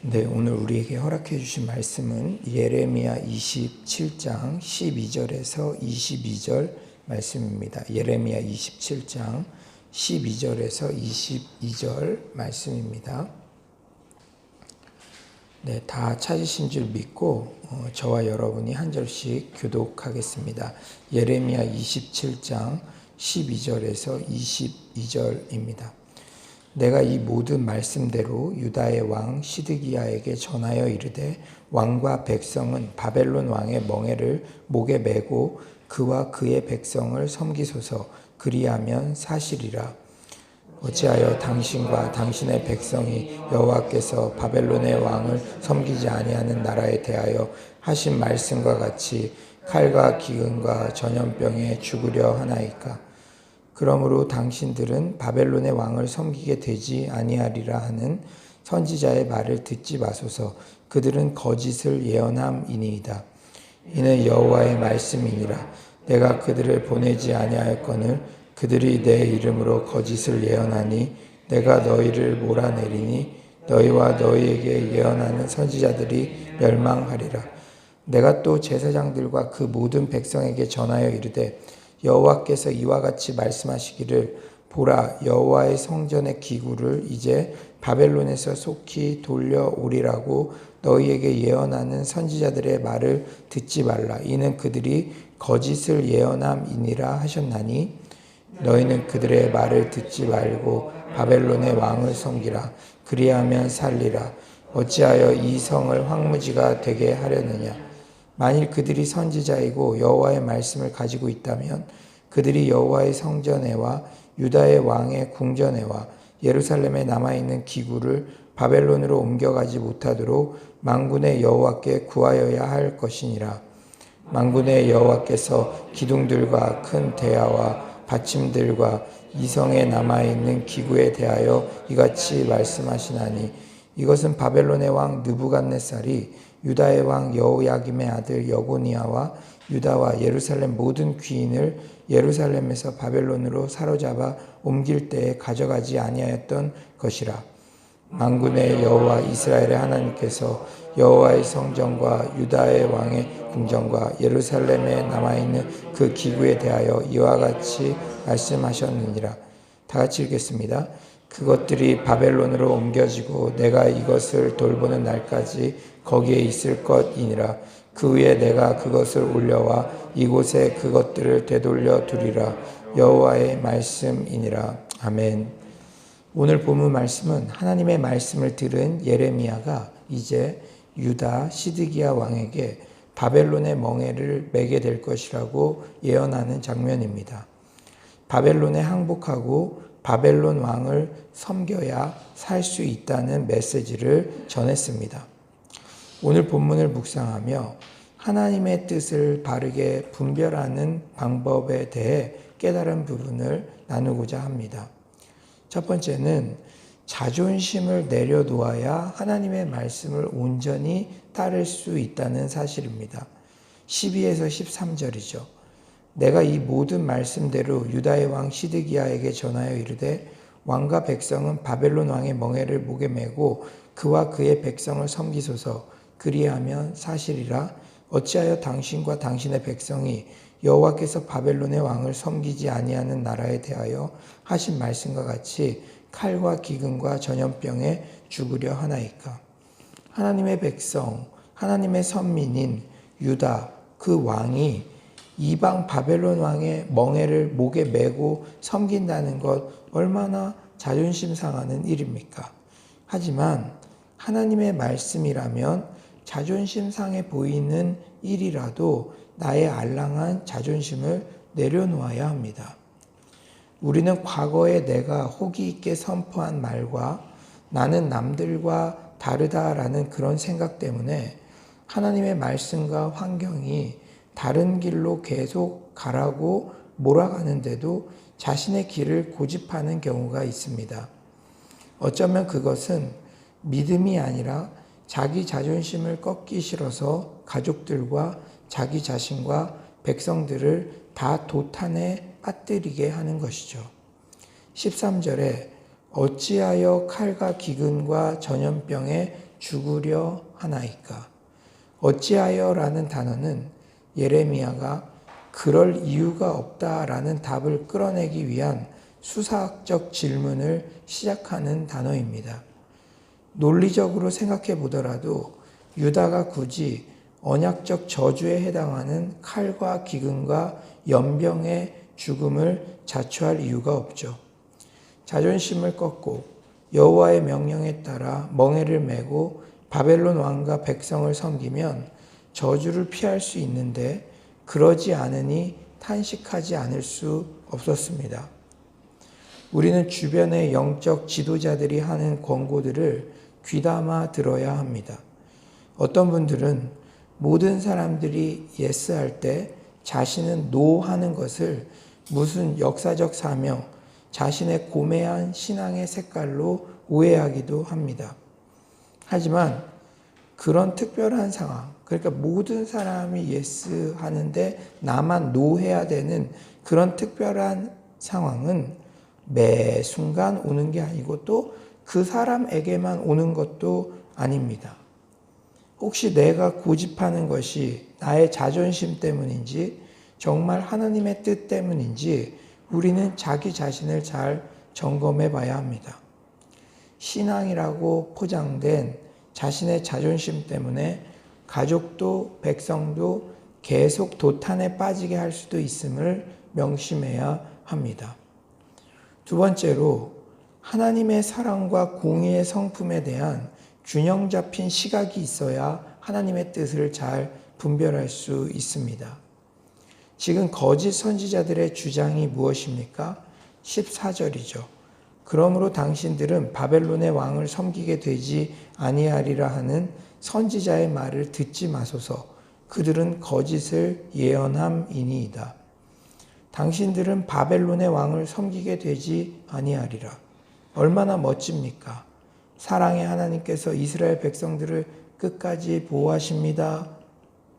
네, 오늘 우리에게 허락해 주신 말씀은 예레미야 27장 12절에서 22절 말씀입니다. 예레미야 27장 12절에서 22절 말씀입니다. 네, 다 찾으신 줄 믿고 어, 저와 여러분이 한 절씩 교독하겠습니다. 예레미야 27장 12절에서 22절입니다. 내가 이 모든 말씀대로 유다의 왕 시드기야에게 전하여 이르되 왕과 백성은 바벨론 왕의 멍에를 목에 메고 그와 그의 백성을 섬기소서. 그리하면 사실이라. 어찌하여 당신과 당신의 백성이 여호와께서 바벨론의 왕을 섬기지 아니하는 나라에 대하여 하신 말씀과 같이 칼과 기근과 전염병에 죽으려 하나이까 그러므로 당신들은 바벨론의 왕을 섬기게 되지 아니하리라 하는 선지자의 말을 듣지 마소서. 그들은 거짓을 예언함이니이다. 이는 여호와의 말씀이니라. 내가 그들을 보내지 아니하였거늘 그들이 내 이름으로 거짓을 예언하니 내가 너희를 몰아내리니 너희와 너희에게 예언하는 선지자들이 멸망하리라. 내가 또 제사장들과 그 모든 백성에게 전하여 이르되 여호와께서 이와 같이 말씀하시기를 보라 여호와의 성전의 기구를 이제 바벨론에서 속히 돌려오리라고 너희에게 예언하는 선지자들의 말을 듣지 말라. 이는 그들이 거짓을 예언함이니라 하셨나니 너희는 그들의 말을 듣지 말고 바벨론의 왕을 섬기라. 그리하면 살리라. 어찌하여 이 성을 황무지가 되게 하려느냐 만일 그들이 선지자이고 여호와의 말씀을 가지고 있다면 그들이 여호와의 성전에와 유다의 왕의 궁전에와 예루살렘에 남아 있는 기구를 바벨론으로 옮겨가지 못하도록 만군의 여호와께 구하여야 할 것이니라. 만군의 여호와께서 기둥들과 큰 대야와 받침들과 이성에 남아 있는 기구에 대하여 이같이 말씀하시나니 이것은 바벨론의 왕 느부갓네살이 유다의 왕 여호야김의 아들 여고니아와 유다와 예루살렘 모든 귀인을 예루살렘에서 바벨론으로 사로잡아 옮길 때에 가져가지 아니하였던 것이라. 만군의 여호와 이스라엘의 하나님께서 여호와의 성전과 유다의 왕의 궁전과 예루살렘에 남아 있는 그 기구에 대하여 이와 같이 말씀하셨느니라. 다 같이 읽겠습니다. 그것들이 바벨론으로 옮겨지고 내가 이것을 돌보는 날까지 거기에 있을 것이니라. 그 위에 내가 그것을 올려와 이곳에 그것들을 되돌려 두리라. 여호와의 말씀이니라. 아멘. 오늘 본문 말씀은 하나님의 말씀을 들은 예레미야가 이제 유다 시드기야 왕에게 바벨론의 멍에를 매게 될 것이라고 예언하는 장면입니다. 바벨론에 항복하고 바벨론 왕을 섬겨야 살 수 있다는 메시지를 전했습니다. 오늘 본문을 묵상하며 하나님의 뜻을 바르게 분별하는 방법에 대해 깨달은 부분을 나누고자 합니다. 첫 번째는 자존심을 내려놓아야 하나님의 말씀을 온전히 따를 수 있다는 사실입니다. 12에서 13절이죠. 내가 이 모든 말씀대로 유다의 왕 시드기야에게 전하여 이르되 왕과 백성은 바벨론 왕의 멍에를 목에 메고 그와 그의 백성을 섬기소서. 그리하면 사실이라 어찌하여 당신과 당신의 백성이 여호와께서 바벨론의 왕을 섬기지 아니하는 나라에 대하여 하신 말씀과 같이 칼과 기근과 전염병에 죽으려 하나이까? 하나님의 백성 하나님의 선민인 유다 그 왕이 이방 바벨론 왕의 멍에를 목에 메고 섬긴다는 것 얼마나 자존심 상하는 일입니까? 하지만 하나님의 말씀이라면 자존심 상해 보이는 일이라도 나의 알랑한 자존심을 내려놓아야 합니다. 우리는 과거에 내가 호기 있게 선포한 말과 나는 남들과 다르다라는 그런 생각 때문에 하나님의 말씀과 환경이 다른 길로 계속 가라고 몰아가는데도 자신의 길을 고집하는 경우가 있습니다. 어쩌면 그것은 믿음이 아니라 자기 자존심을 꺾기 싫어서 가족들과 자기 자신과 백성들을 다 도탄에 빠뜨리게 하는 것이죠. 13절에 어찌하여 칼과 기근과 전염병에 죽으려 하나이까? 어찌하여라는 단어는 예레미야가 그럴 이유가 없다라는 답을 끌어내기 위한 수사학적 질문을 시작하는 단어입니다. 논리적으로 생각해 보더라도 유다가 굳이 언약적 저주에 해당하는 칼과 기근과 연병의 죽음을 자초할 이유가 없죠. 자존심을 꺾고 여호와의 명령에 따라 멍에를 메고 바벨론 왕과 백성을 섬기면 저주를 피할 수 있는데 그러지 않으니 탄식하지 않을 수 없었습니다. 우리는 주변의 영적 지도자들이 하는 권고들을 귀담아 들어야 합니다. 어떤 분들은 모든 사람들이 예스 할 때 자신은 노 하는 것을 무슨 역사적 사명, 자신의 고매한 신앙의 색깔로 오해하기도 합니다. 하지만 그런 특별한 상황, 그러니까 모든 사람이 예스 하는데 나만 노 해야 되는 그런 특별한 상황은 매 순간 오는 게 아니고 또 그 사람에게만 오는 것도 아닙니다. 혹시 내가 고집하는 것이 나의 자존심 때문인지 정말 하나님의 뜻 때문인지 우리는 자기 자신을 잘 점검해 봐야 합니다. 신앙이라고 포장된 자신의 자존심 때문에 가족도 백성도 계속 도탄에 빠지게 할 수도 있음을 명심해야 합니다. 두 번째로 하나님의 사랑과 공의의 성품에 대한 균형 잡힌 시각이 있어야 하나님의 뜻을 잘 분별할 수 있습니다. 지금 거짓 선지자들의 주장이 무엇입니까? 14절이죠. 그러므로 당신들은 바벨론의 왕을 섬기게 되지 아니하리라 하는 선지자의 말을 듣지 마소서. 그들은 거짓을 예언함이니이다. 당신들은 바벨론의 왕을 섬기게 되지 아니하리라. 얼마나 멋집니까? 사랑의 하나님께서 이스라엘 백성들을 끝까지 보호하십니다.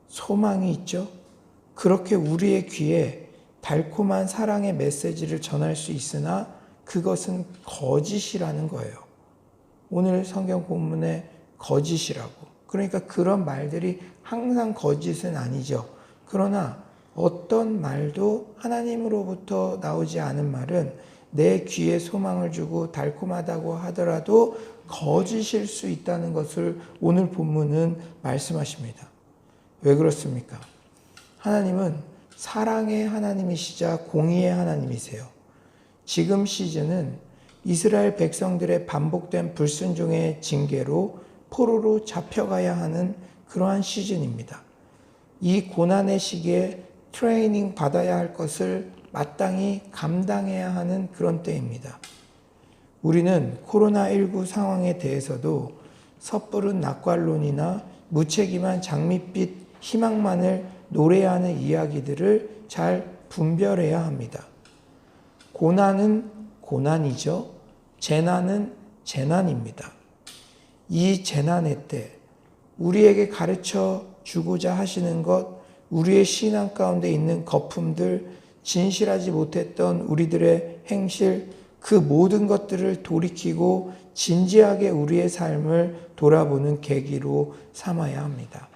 소망이 있죠? 그렇게 우리의 귀에 달콤한 사랑의 메시지를 전할 수 있으나 그것은 거짓이라는 거예요. 오늘 성경 본문에 거짓이라고. 그러니까 그런 말들이 항상 거짓은 아니죠. 그러나 어떤 말도 하나님으로부터 나오지 않은 말은 내 귀에 소망을 주고 달콤하다고 하더라도 거짓일 수 있다는 것을 오늘 본문은 말씀하십니다. 왜 그렇습니까? 하나님은 사랑의 하나님이시자 공의의 하나님이세요. 지금 시즌은 이스라엘 백성들의 반복된 불순종의 징계로 포로로 잡혀가야 하는 그러한 시즌입니다. 이 고난의 시기에 트레이닝 받아야 할 것을 마땅히 감당해야 하는 그런 때입니다. 우리는 코로나19 상황에 대해서도 섣부른 낙관론이나 무책임한 장밋빛 희망만을 노래하는 이야기들을 잘 분별해야 합니다. 고난은 고난이죠. 재난은 재난입니다. 이 재난의 때 우리에게 가르쳐 주고자 하시는 것, 우리의 신앙 가운데 있는 거품들, 진실하지 못했던 우리들의 행실, 그 모든 것들을 돌이키고 진지하게 우리의 삶을 돌아보는 계기로 삼아야 합니다.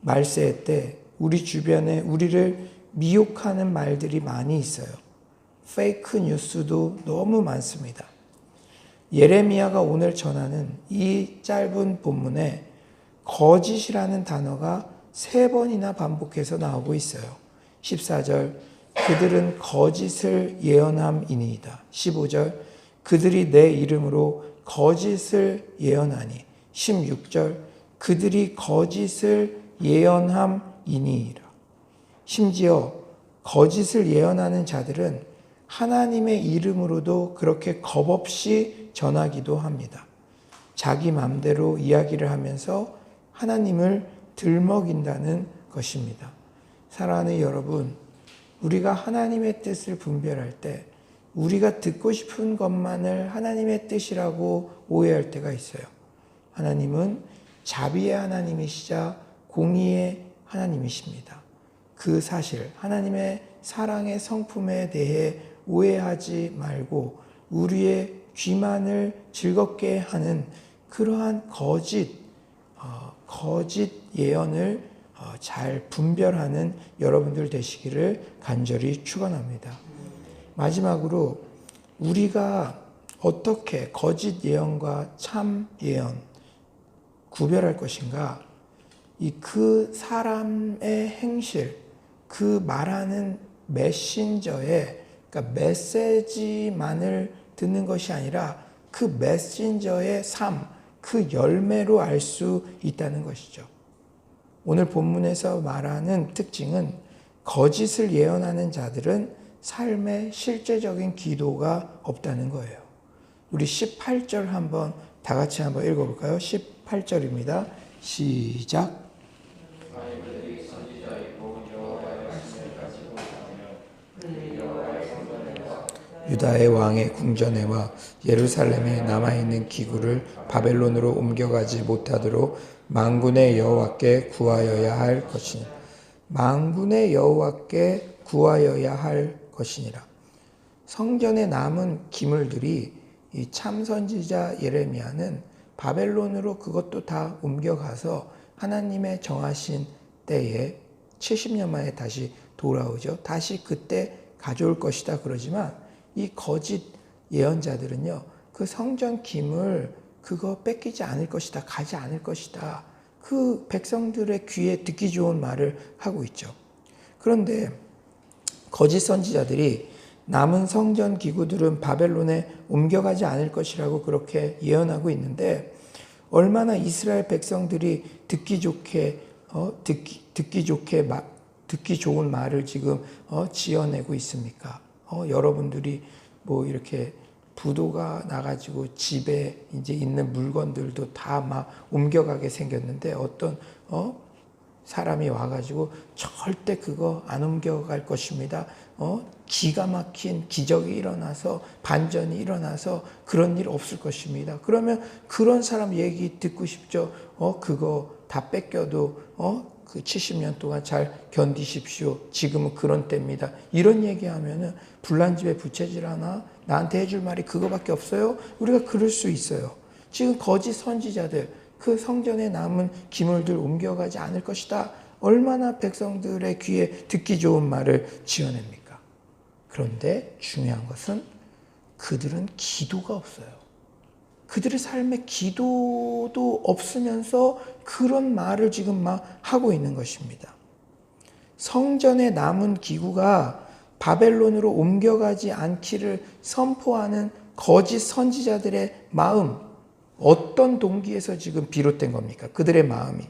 말세 때 우리 주변에 우리를 미혹하는 말들이 많이 있어요. 페이크 뉴스도 너무 많습니다. 예레미야가 오늘 전하는 이 짧은 본문에 거짓이라는 단어가 세 번이나 반복해서 나오고 있어요. 14절 그들은 거짓을 예언함이니이다. 15절 그들이 내 이름으로 거짓을 예언하니 16절 그들이 거짓을 예언함이니이라. 심지어 거짓을 예언하는 자들은 하나님의 이름으로도 그렇게 겁 없이 전하기도 합니다. 자기 맘대로 이야기를 하면서 하나님을 들먹인다는 것입니다. 사랑하는 여러분, 우리가 하나님의 뜻을 분별할 때 우리가 듣고 싶은 것만을 하나님의 뜻이라고 오해할 때가 있어요. 하나님은 자비의 하나님이시자 공의의 하나님이십니다. 그 사실, 하나님의 사랑의 성품에 대해 오해하지 말고 우리의 귀만을 즐겁게 하는 그러한 거짓 어, 거짓 예언을 어, 잘 분별하는 여러분들 되시기를 간절히 축원합니다. 마지막으로 우리가 어떻게 거짓 예언과 참 예언 구별할 것인가? 이 그 사람의 행실, 그 말하는 메신저의 그러니까 메시지만을 듣는 것이 아니라 그 메신저의 삶, 그 열매로 알 수 있다는 것이죠. 오늘 본문에서 말하는 특징은 거짓을 예언하는 자들은 삶에 실제적인 기도가 없다는 거예요. 우리 18절 한번 다 같이 한번 읽어볼까요? 18절입니다. 시작. 유다의 왕의 궁전에와 예루살렘에 남아있는 기구를 바벨론으로 옮겨가지 못하도록 망군의 여호와께 구하여야 할 것이니 망군의 여호와께 구하여야 할 것이니라. 성전에 남은 기물들이 이 참선지자 예레미야는 바벨론으로 그것도 다 옮겨가서 하나님의 정하신 때에 70년 만에 다시 돌아오죠. 다시 그때 가져올 것이다 그러지만 이 거짓 예언자들은요. 그 성전 기물 그거 뺏기지 않을 것이다. 가지 않을 것이다. 그 백성들의 귀에 듣기 좋은 말을 하고 있죠. 그런데 거짓 선지자들이 남은 성전 기구들은 바벨론에 옮겨가지 않을 것이라고 그렇게 예언하고 있는데 얼마나 이스라엘 백성들이 듣기 좋게 어, 듣기, 듣기 좋게 마, 듣기 좋은 말을 지금 어, 지어내고 있습니까? 어, 여러분들이 뭐 이렇게 부도가 나가지고 집에 이제 있는 물건들도 다 막 옮겨가게 생겼는데 어떤 어 사람이 와가지고 절대 그거 안 옮겨갈 것입니다. 어 기가 막힌 기적이 일어나서 반전이 일어나서 그런 일 없을 것입니다. 그러면 그런 사람 얘기 듣고 싶죠. 어 그거 다 뺏겨도 어 그 70년 동안 잘 견디십시오. 지금은 그런 때입니다. 이런 얘기하면은 불난 집에 부채질 하나 나한테 해줄 말이 그거밖에 없어요. 우리가 그럴 수 있어요. 지금 거짓 선지자들 그 성전에 남은 기물들 옮겨가지 않을 것이다. 얼마나 백성들의 귀에 듣기 좋은 말을 지어냅니까? 그런데 중요한 것은 그들은 기도가 없어요. 그들의 삶에 기도도 없으면서 그런 말을 지금 막 하고 있는 것입니다. 성전에 남은 기구가 바벨론으로 옮겨가지 않기를 선포하는 거짓 선지자들의 마음, 어떤 동기에서 지금 비롯된 겁니까? 그들의 마음이.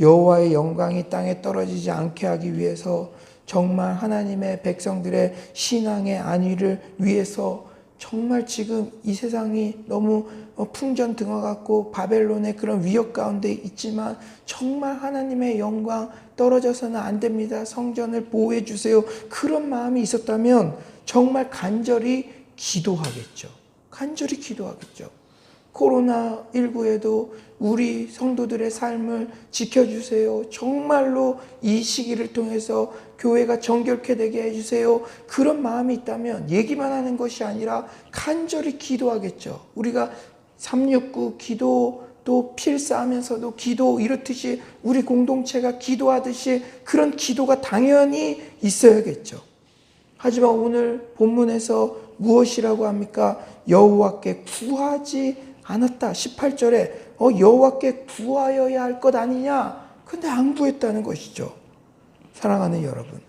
여호와의 영광이 땅에 떨어지지 않게 하기 위해서 정말 하나님의 백성들의 신앙의 안위를 위해서 정말 지금 이 세상이 너무 풍전등화 같고 바벨론의 그런 위협 가운데 있지만 정말 하나님의 영광 떨어져서는 안 됩니다. 성전을 보호해 주세요. 그런 마음이 있었다면 정말 간절히 기도하겠죠. 간절히 기도하겠죠. 코로나19에도 우리 성도들의 삶을 지켜주세요. 정말로 이 시기를 통해서 교회가 정결케 되게 해주세요. 그런 마음이 있다면 얘기만 하는 것이 아니라 간절히 기도하겠죠. 우리가 369 기도 또 필사하면서도 기도 이렇듯이 우리 공동체가 기도하듯이 그런 기도가 당연히 있어야겠죠. 하지만 오늘 본문에서 무엇이라고 합니까? 여호와께 구하지 않았다. 18절에 어 여호와께 구하여야 할 것 아니냐? 근데 안 구했다는 것이죠. 사랑하는 여러분.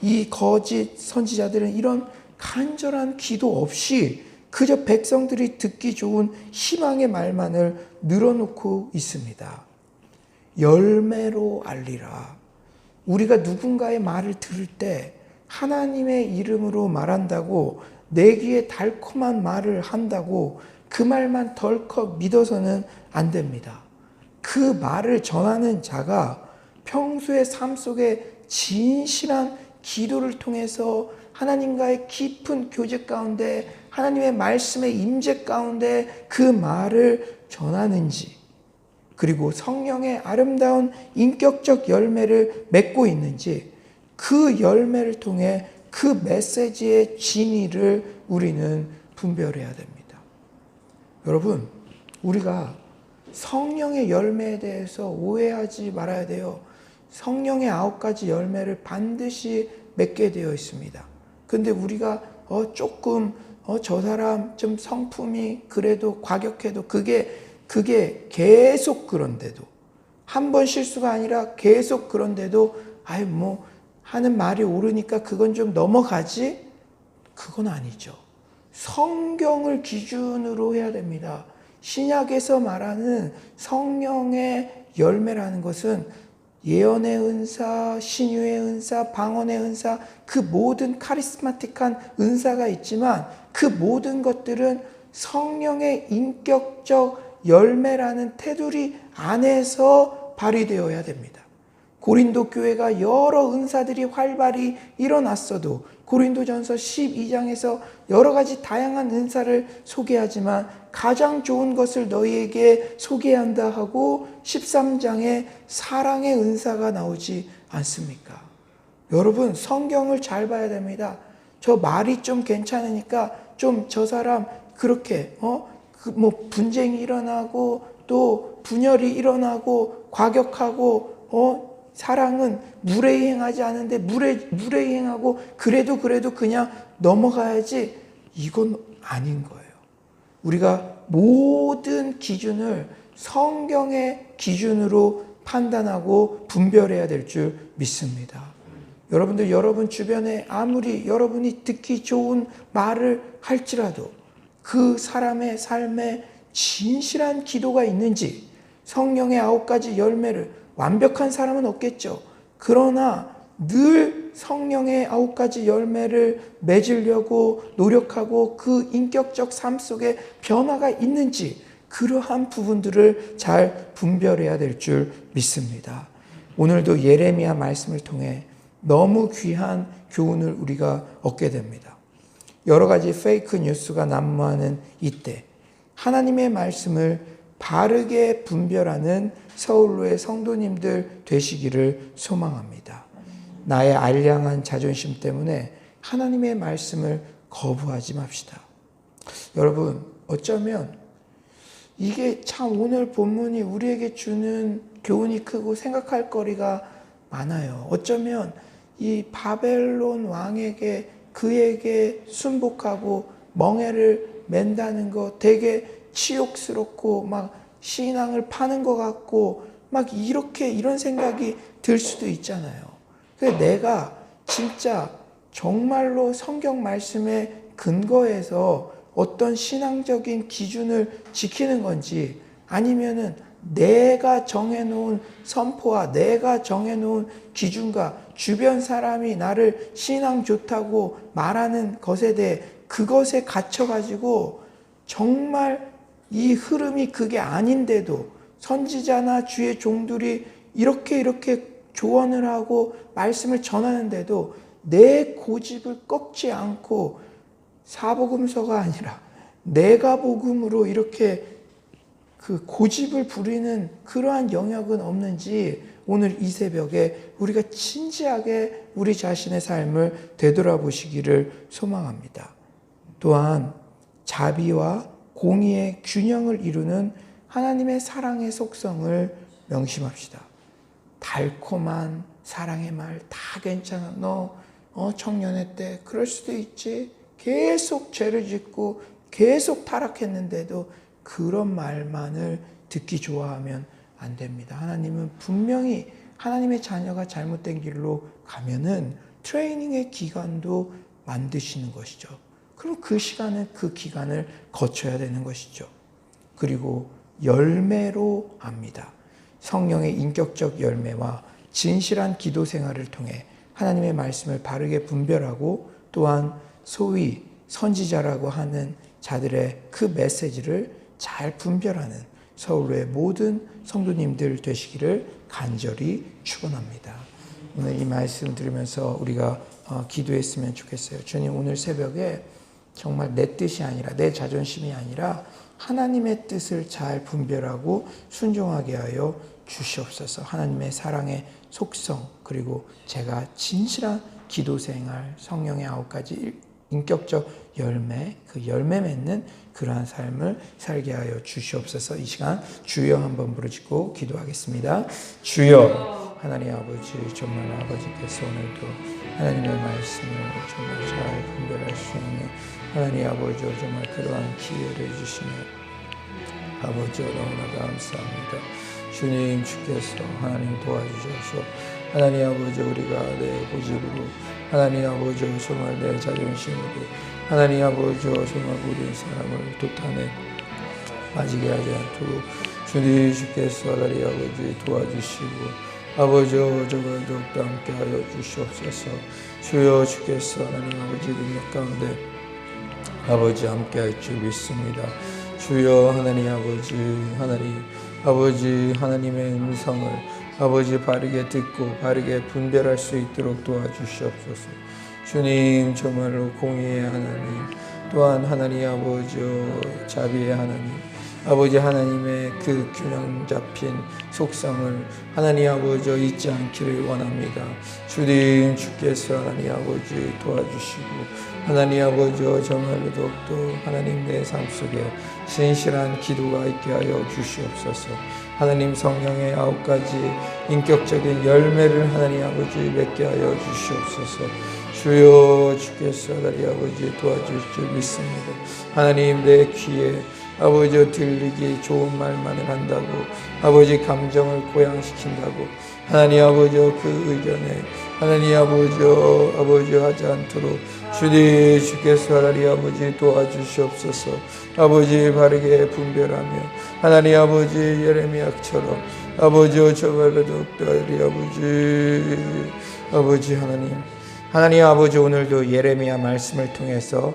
이 거짓 선지자들은 이런 간절한 기도 없이 그저 백성들이 듣기 좋은 희망의 말만을 늘어놓고 있습니다. 열매로 알리라. 우리가 누군가의 말을 들을 때 하나님의 이름으로 말한다고 내 귀에 달콤한 말을 한다고 그 말만 덜컥 믿어서는 안 됩니다. 그 말을 전하는 자가 평소의 삶 속에 진실한 기도를 통해서 하나님과의 깊은 교제 가운데 하나님의 말씀의 임재 가운데 그 말을 전하는지 그리고 성령의 아름다운 인격적 열매를 맺고 있는지 그 열매를 통해 그 메시지의 진위를 우리는 분별해야 됩니다. 여러분, 우리가 성령의 열매에 대해서 오해하지 말아야 돼요. 성령의 아홉 가지 열매를 반드시 맺게 되어 있습니다. 근데 우리가 어 조금 어 저 사람 좀 성품이 그래도 과격해도 그게 그게 계속 그런데도 한 번 실수가 아니라 계속 그런데도 아이 뭐 하는 말이 옳으니까 그건 좀 넘어가지? 그건 아니죠. 성경을 기준으로 해야 됩니다. 신약에서 말하는 성령의 열매라는 것은 예언의 은사, 신유의 은사, 방언의 은사, 그 모든 카리스마틱한 은사가 있지만 그 모든 것들은 성령의 인격적 열매라는 테두리 안에서 발휘되어야 됩니다. 고린도 교회가 여러 은사들이 활발히 일어났어도 고린도전서 12장에서 여러 가지 다양한 은사를 소개하지만 가장 좋은 것을 너희에게 소개한다 하고 13장에 사랑의 은사가 나오지 않습니까? 여러분 성경을 잘 봐야 됩니다. 저 말이 좀 괜찮으니까 좀 저 사람 그렇게 어뭐 분쟁이 일어나고 또 분열이 일어나고 과격하고 어 사랑은 무례행하지 않은데 무례 무례행하고 그래도 그래도 그냥 넘어가야지 이건 아닌 거예요. 우리가 모든 기준을 성경의 기준으로 판단하고 분별해야 될 줄 믿습니다. 여러분들 여러분 주변에 아무리 여러분이 듣기 좋은 말을 할지라도 그 사람의 삶에 진실한 기도가 있는지 성령의 아홉 가지 열매를 완벽한 사람은 없겠죠. 그러나 늘 성령의 아홉 가지 열매를 맺으려고 노력하고 그 인격적 삶 속에 변화가 있는지 그러한 부분들을 잘 분별해야 될 줄 믿습니다. 오늘도 예레미야 말씀을 통해 너무 귀한 교훈을 우리가 얻게 됩니다. 여러 가지 페이크 뉴스가 난무하는 이때 하나님의 말씀을 바르게 분별하는 서울로의 성도님들 되시기를 소망합니다. 나의 알량한 자존심 때문에 하나님의 말씀을 거부하지 맙시다. 여러분, 어쩌면 이게 참 오늘 본문이 우리에게 주는 교훈이 크고 생각할 거리가 많아요. 어쩌면 이 바벨론 왕에게 그에게 순복하고 멍해를 맨다는 거 되게 치욕스럽고 막 신앙을 파는 것 같고 막 이렇게 이런 생각이 들 수도 있잖아요. 그래서 내가 진짜 정말로 성경 말씀에 근거해서 어떤 신앙적인 기준을 지키는 건지 아니면은 내가 정해놓은 선포와 내가 정해놓은 기준과 주변 사람이 나를 신앙 좋다고 말하는 것에 대해 그것에 갇혀가지고 정말 이 흐름이 그게 아닌데도 선지자나 주의 종들이 이렇게 이렇게 조언을 하고 말씀을 전하는데도 내 고집을 꺾지 않고 사복음서가 아니라 내가 복음으로 이렇게 그 고집을 부리는 그러한 영역은 없는지 오늘 이 새벽에 우리가 진지하게 우리 자신의 삶을 되돌아보시기를 소망합니다. 또한 자비와 공의의 균형을 이루는 하나님의 사랑의 속성을 명심합시다. 달콤한 사랑의 말 다 괜찮아. 너 어, 청년의 때 그럴 수도 있지. 계속 죄를 짓고 계속 타락했는데도 그런 말만을 듣기 좋아하면 안 됩니다. 하나님은 분명히 하나님의 자녀가 잘못된 길로 가면은 트레이닝의 기간도 만드시는 것이죠. 그럼 그 시간은 그 기간을 거쳐야 되는 것이죠. 그리고 열매로 압니다. 성령의 인격적 열매와 진실한 기도 생활을 통해 하나님의 말씀을 바르게 분별하고 또한 소위 선지자라고 하는 자들의 그 메시지를 잘 분별하는 서울의 모든 성도님들 되시기를 간절히 축원합니다. 오늘 이 말씀 들으면서 우리가 어, 기도했으면 좋겠어요. 주님 오늘 새벽에 정말 내 뜻이 아니라 내 자존심이 아니라 하나님의 뜻을 잘 분별하고 순종하게 하여 주시옵소서. 하나님의 사랑의 속성 그리고 제가 진실한 기도 생활 성령의 아홉 가지 인격적 열매, 그 열매 맺는 그러한 삶을 살게 하여 주시옵소서. 이 시간 주여 한번 부르짖고 기도하겠습니다. 주여 하나님 아버지 정말 아버지께서 오늘도 하나님의 말씀을 정말 잘 분별할 수 있는 하나님 아버지 정말 그러한 기회를 주시며 아버지 너무나 감사합니다. 주님 주께서 하나님 도와주셔서 하나님 아버지 우리가 내 고집으로 하나님 아버지 정말 내 자존심으로 하나님 아버지 정말 우리 사람을 도탄에 빠지게 하지 않도록 주님 주께서 하나님 아버지 도와주시고 아버지 정말 더욱더 함께하여 주시옵소서. 주여 주께서 하나님 아버지 능력 가운데 아버지 함께 할 줄 믿습니다. 주여 하나님 아버지 하나님 아버지 하나님의 음성을 아버지 바르게 듣고 바르게 분별할 수 있도록 도와주시옵소서. 주님 정말로 공의의 하나님 또한 하나님 아버지 자비의 하나님 아버지 하나님의 그 균형 잡힌 속성을 하나님 아버지 잊지 않기를 원합니다. 주님 주께서 하나님 아버지 도와주시고 하나님 아버지 정말로 더욱더 하나님 내 삶 속에 진실한 기도가 있게 하여 주시옵소서. 하나님 성령의 아홉 가지 인격적인 열매를 하나님 아버지 맺게 하여 주시옵소서. 주여 주께서 하나님 아버지 도와주실 줄 믿습니다. 하나님 내 귀에 아버지 들리기 좋은 말만을 한다고 아버지 감정을 고양시킨다고 하나님 아버지 그 의견에 하나님 아버지 아버지 하지 않도록 주님 주께서 하나님 아버지 도와주시옵소서 아버지 바르게 분별하며 하나님 아버지 예레미야처럼 아버지 저발로 독다리 아버지 아버지 하나님 하나님 아버지 오늘도 예레미야 말씀을 통해서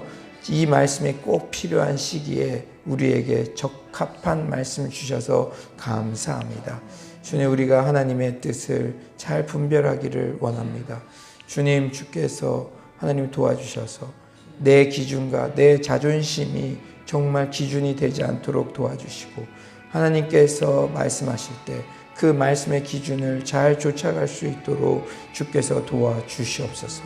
이 말씀이 꼭 필요한 시기에 우리에게 적합한 말씀 주셔서 감사합니다. 주님 우리가 하나님의 뜻을 잘 분별하기를 원합니다. 주님 주께서 하나님 도와주셔서 내 기준과 내 자존심이 정말 기준이 되지 않도록 도와주시고 하나님께서 말씀하실 때 그 말씀의 기준을 잘 쫓아갈 수 있도록 주께서 도와주시옵소서.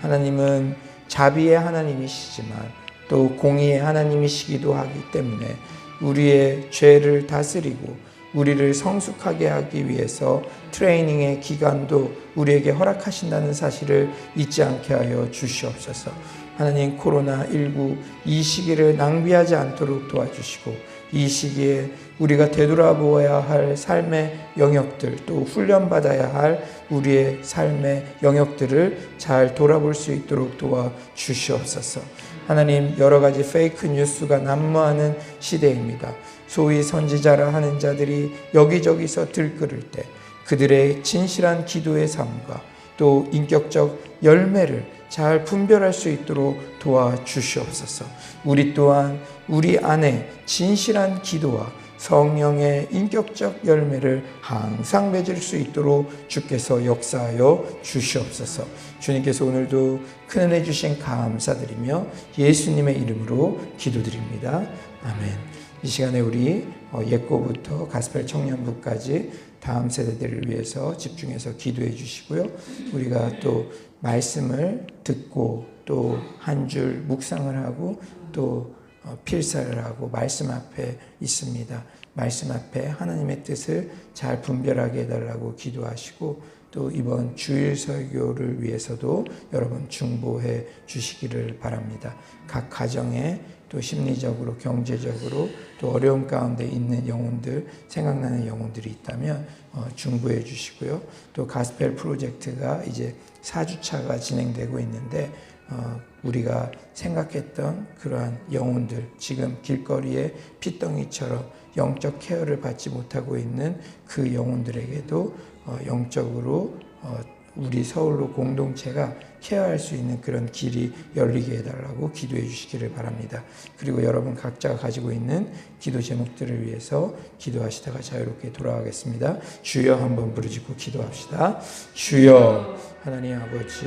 하나님은 자비의 하나님이시지만 또 공의의 하나님이시기도 하기 때문에 우리의 죄를 다스리고 우리를 성숙하게 하기 위해서 트레이닝의 기간도 우리에게 허락하신다는 사실을 잊지 않게 하여 주시옵소서. 하나님 코로나19 이 시기를 낭비하지 않도록 도와주시고 이 시기에 우리가 되돌아보아야 할 삶의 영역들 또 훈련받아야 할 우리의 삶의 영역들을 잘 돌아볼 수 있도록 도와 주시옵소서. 하나님 여러 가지 페이크 뉴스가 난무하는 시대입니다. 소위 선지자라 하는 자들이 여기저기서 들끓을 때 그들의 진실한 기도의 삶과 또 인격적 열매를 잘 분별할 수 있도록 도와주시옵소서. 우리 또한 우리 안에 진실한 기도와 성령의 인격적 열매를 항상 맺을 수 있도록 주께서 역사하여 주시옵소서. 주님께서 오늘도 큰 은혜 주신 감사드리며 예수님의 이름으로 기도드립니다. 아멘. 이 시간에 우리 어, 예고부터 가스펠 청년부까지 다음 세대들을 위해서 집중해서 기도해 주시고요. 우리가 또 말씀을 듣고 또 한 줄 묵상을 하고 또 어, 필사를 하고 말씀 앞에 있습니다. 말씀 앞에 하나님의 뜻을 잘 분별하게 해달라고 기도하시고 또 이번 주일 설교를 위해서도 여러분 중보해 주시기를 바랍니다. 각 가정에 또 심리적으로 경제적으로 또 어려움 가운데 있는 영혼들 생각나는 영혼들이 있다면 어, 중보해 주시고요. 또 가스펠 프로젝트가 이제 4주차가 진행되고 있는데 어, 우리가 생각했던 그러한 영혼들 지금 길거리에 핏덩이처럼 영적 케어를 받지 못하고 있는 그 영혼들에게도 어, 영적으로 어, 우리 서울로 공동체가 케어할 수 있는 그런 길이 열리게 해달라고 기도해 주시기를 바랍니다. 그리고 여러분 각자가 가지고 있는 기도 제목들을 위해서 기도하시다가 자유롭게 돌아가겠습니다. 주여 한번 부르짖고 기도합시다. 주여 하나님 아버지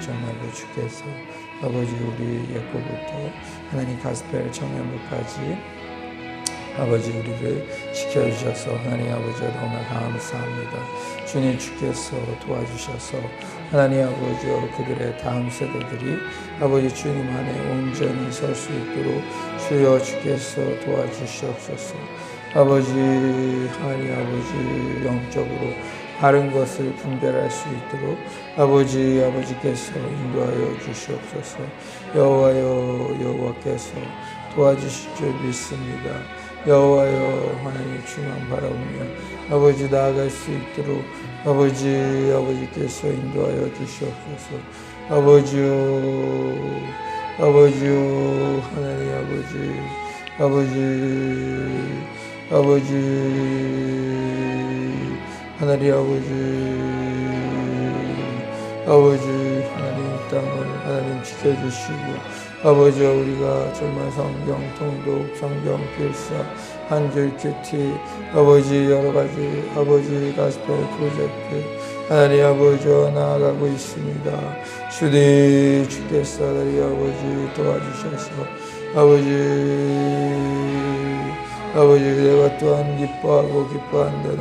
정말로 주께서 아버지 우리 예고부터 하나님 가스펠 청년부까지 아버지 우리를 지켜주셔서 하나님 아버지 너무나 감사합니다. 주님 주께서 도와주셔서 하나님 아버지여 그들의 다음 세대들이 아버지 주님 안에 온전히 설 수 있도록 주여 주께서 도와주시옵소서. 아버지 하나님 아버지 영적으로 바른 것을 분별할 수 있도록 아버지 아버지께서 인도하여 주시옵소서. 여호와여 여호와께서 도와주실 줄 믿습니다. 여호와여 하나님 주만 바라보며 아버지 나아갈 수 있도록 아버지 아버지께서 인도하여 주시옵소서. 아버지요 아버지요 하나님 아버지 아버지 아버지 하나님 아버지 아버지 하나님 이 땅을 하나님 지켜주시고 아버지 우리가 정말 성경 통독 성경 필사 한줄 큐티 아버지 여러 가지 아버지 가스펠 프로젝트 하나님 아버지와 나아가고 있습니다. 주님 주께서 하나님 아버지 도와주셔서. 아버지 아버지 내가 또한 기뻐하고 기뻐한다는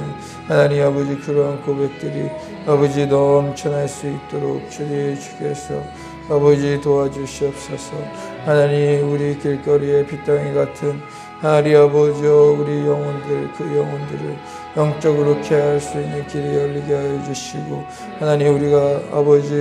하나님 아버지 그러한 고백들이 아버지 넘쳐날 수 있도록 주님 주께서 아버지 도와주시옵소서. 하나님 우리 길거리에 빗덩이 같은 하나님 아버지 우리 영혼들 그 영혼들을 영적으로 케어할 수 있는 길이 열리게 하여 주시고 하나님 우리가 아버지